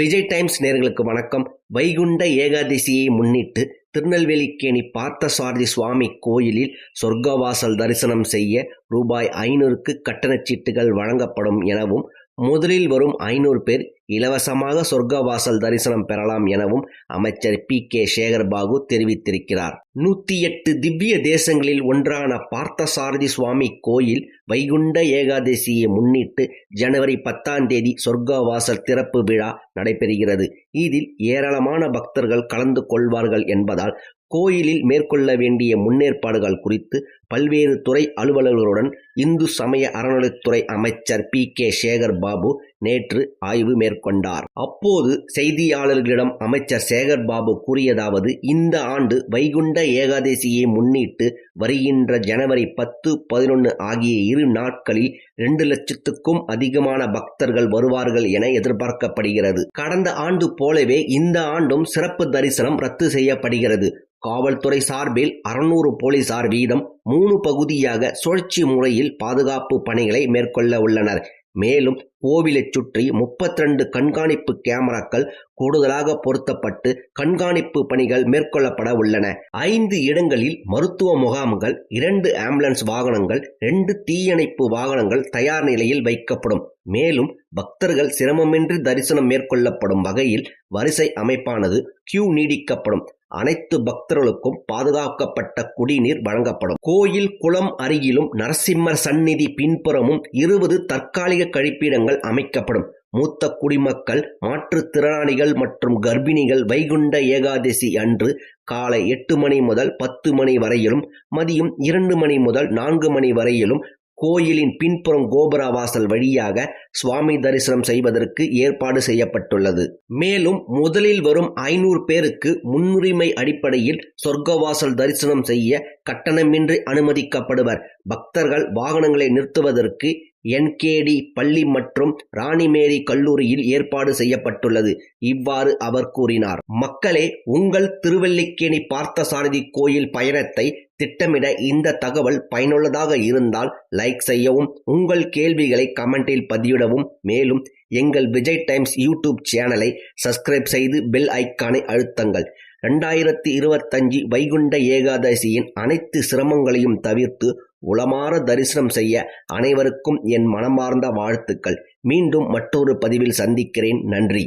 Vijay times நேர்களுக்கு வணக்கம். வைகுண்ட ஏகாதசியை முன்னிட்டு திருநெல்வேலிக்கேணி பார்த்தசாரதி சுவாமி கோயிலில் சொர்க்கவாசல் தரிசனம் செய்ய ரூபாய் ஐநூறுக்கு கட்டணச்சீட்டுகள் வழங்கப்படும் எனவும் முதலில் வரும் ஐநூறு பேர் இலவசமாக சொர்க்கவாசல் தரிசனம் பெறலாம் எனவும் அமைச்சர் பி கே சேகர்பாபு தெரிவித்திருக்கிறார். நூத்தி எட்டு திவ்ய தேசங்களில் ஒன்றான பார்த்தசாரதி சுவாமி கோயில் வைகுண்ட ஏகாதசியை முன்னிட்டு ஜனவரி பத்தாம் தேதி சொர்க்கவாசல் திறப்பு விழா நடைபெறுகிறது. இதில் ஏராளமான பக்தர்கள் கலந்து கொள்வார்கள் என்பதால் கோயிலில் மேற்கொள்ள வேண்டிய முன்னேற்பாடுகள் குறித்து பல்வேறு துறை அலுவலர்களுடன் இந்து சமய அறநிலைத்துறை அமைச்சர் பி கே சேகர் பாபு நேற்று ஆய்வு மேற்கொண்டார். அப்போது செய்தியாளர்களிடம் அமைச்சர் சேகர் பாபு கூறியதாவது இந்த ஆண்டு வைகுண்ட ஏகாதசியை முன்னிட்டு வருகின்ற ஜனவரி பத்து பதினொன்று ஆகிய இரு நாட்களில் இரண்டு லட்சத்துக்கும் அதிகமான பக்தர்கள் வருவார்கள் என எதிர்பார்க்கப்படுகிறது. கடந்த ஆண்டு போலவே இந்த ஆண்டும் சிறப்பு தரிசனம் ரத்து செய்யப்படுகிறது. காவல்துறை சார்பில் அறுநூறு போலீசார் வீதம் மூணு பகுதியாக சுழற்சி முறையில் பாதுகாப்பு பணிகளை மேற்கொள்ள உள்ளனர். மேலும் கோவிலைச் சுற்றி முப்பத்தி ரெண்டு கண்காணிப்பு கேமராக்கள் கூடுதலாக பொருத்தப்பட்டு கண்காணிப்பு பணிகள் மேற்கொள்ளப்பட உள்ளன. ஐந்து இடங்களில் மருத்துவ முகாம்கள் இரண்டு ஆம்புலன்ஸ் வாகனங்கள் ரெண்டு தீயணைப்பு வாகனங்கள் தயார் நிலையில் வைக்கப்படும். மேலும் பக்தர்கள் சிரமமின்றி தரிசனம் மேற்கொள்ளப்படும் வகையில் வரிசை அமைப்பானது கியூ நீடிக்கப்படும் அனைத்து பக்தர்களுக்கும் பாதுகாக்கப்பட்ட குடிநீர் வழங்கப்படும். கோயில் குளம் அருகிலும் நரசிம்மர் சந்நிதி பின்புறமும் இருபது தற்காலிக கழிப்பிடங்கள் அமைக்கப்படும். மூத்த குடிமக்கள் மாற்றுத்திறனாளிகள் மற்றும் கர்ப்பிணிகள் வைகுண்ட ஏகாதசி அன்று காலை எட்டு மணி முதல் பத்து மணி வரையிலும் மதியம் இரண்டு மணி முதல் நான்கு மணி வரையிலும் கோயிலின் பின்புறம் கோபுர வாசல் வழியாக சுவாமி தரிசனம் செய்வதற்கு ஏற்பாடு செய்யப்பட்டுள்ளது. மேலும் முதலில் வரும் ஐநூறு பேருக்கு முன்னுரிமை அடிப்படையில் சொர்க்கவாசல் தரிசனம் செய்ய கட்டணமின்றி அனுமதிக்கப்படுவர். பக்தர்கள் வாகனங்களை நிறுத்துவதற்கு என்கேடி பள்ளி மற்றும் ராணிமேரி கல்லூரியில் ஏற்பாடு செய்யப்பட்டுள்ளது. இவ்வாறு அவர் கூறினார். மக்களே உங்கள் திருவல்லிக்கேணி பார்த்தசாரதி கோயில் பயணத்தை திட்டமிட இந்த தகவல் பயனுள்ளதாக இருந்தால் லைக் செய்யவும் உங்கள் கேள்விகளை கமெண்டில் பதிவிடவும். மேலும் எங்கள் விஜய் டைம்ஸ் யூடியூப் சேனலை சப்ஸ்கிரைப் செய்து பெல் ஐக்கானை அழுத்தங்கள். ரெண்டாயிரத்தி இருபத்தஞ்சு வைகுண்ட ஏகாதசியின் அனைத்து சிரமங்களையும் தவிர்த்து உளமாற தரிசனம் செய்ய அனைவருக்கும் என் மனமார்ந்த வாழ்த்துக்கள். மீண்டும் மற்றொரு பதிவில் சந்திக்கிறேன். நன்றி.